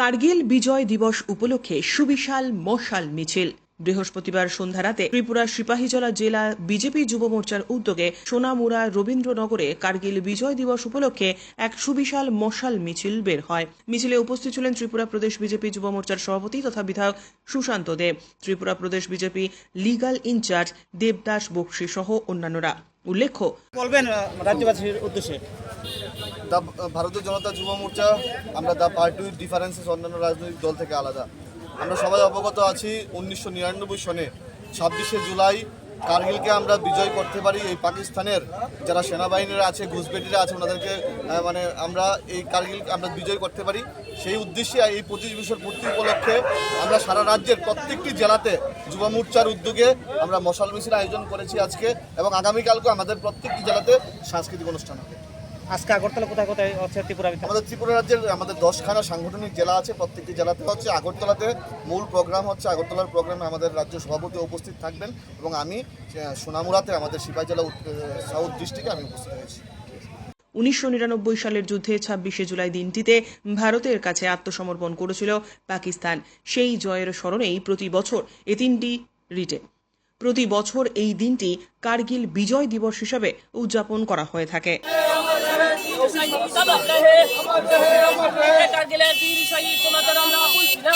কার্গিল বিজয় দিবস উপলক্ষে সুবিশাল মশাল মিছিল। বৃহস্পতিবার সন্ধ্যা রাতে ত্রিপুরার সিপাহীজলা জেলা বিজেপি যুব মোর্চার উদ্যোগে সোনামুড়া রবীন্দ্রনগরে কার্গিল বিজয় দিবস উপলক্ষে এক সুবিশাল মশাল মিছিল বের হয়। মিছিলে উপস্থিত ছিলেন ত্রিপুরা প্রদেশ বিজেপি যুব মোর্চার সভাপতি তথা বিধায়ক সুশান্ত দেব ত্রিপুরা প্রদেশ BJP legal in-charge Debdas Bakshi সহ অন্যান্যরা। উল্লেখ্য। বলবেন রাজ্যবাসীর উদ্দেশ্যে? দা ভারতীয় জনতা যুব মোর্চা আমরা দা পার্টি ডিফারেন্সেস অন্যান্য রাজনৈতিক দল থেকে আলাদা। আমরা সবাই অবগত আছি উনিশশো নিরানব্বই সনে ছাব্বিশে জুলাই কার্গিলকে আমরা বিজয় করতে পারি। এই পাকিস্তানের যারা সেনাবাহিনীরা আছে ঘুষপেটিরা আছে ওনাদেরকে মানে আমরা এই কার্গিল আমরা বিজয় করতে পারি। সেই উদ্দেশ্যে এই পঁচিশ বছর পূর্তি উপলক্ষে আমরা সারা রাজ্যের প্রত্যেকটি জেলাতে যুব মোর্চার উদ্যোগে আমরা মশাল মিছিল আয়োজন করেছি আজকে এবং আগামীকালকে আমাদের প্রত্যেকটি জেলাতে সাংস্কৃতিক অনুষ্ঠান হবে। আজকে আগরতলা কোথায় কোথায় হচ্ছে ত্রিপুরা আমাদের ত্রিপুরা রাজ্যের আমাদের দশখানা সাংগঠনিক জেলা আছে প্রত্যেকটি জেলাতে হচ্ছে। আগরতলাতে মূল প্রোগ্রাম হচ্ছে আগরতলার প্রোগ্রামে আমাদের রাজ্য সভাপতি উপস্থিত থাকবেন এবং আমি আহ, সোনামুড়াতে আমাদের সিপাহী জেলা সাউথ ডিস্ট্রিক্টে আমি উপস্থিত হয়েছি। উনিশশো নিরানব্বই সালের যুদ্ধে ছাব্বিশে জুলাই দিনটিতে ভারতের কাছে আত্মসমর্পণ করেছিল পাকিস্তান। সেই জয়ের স্মরণেই প্রতি বছর এ তিনটি রিটে। প্রতি বছর এই দিনটি কার্গিল বিজয় দিবস হিসাবে উদযাপন করা হয়ে থাকে। কার্গিলের বীর শহীদ তোমাদের আমরা বলছি না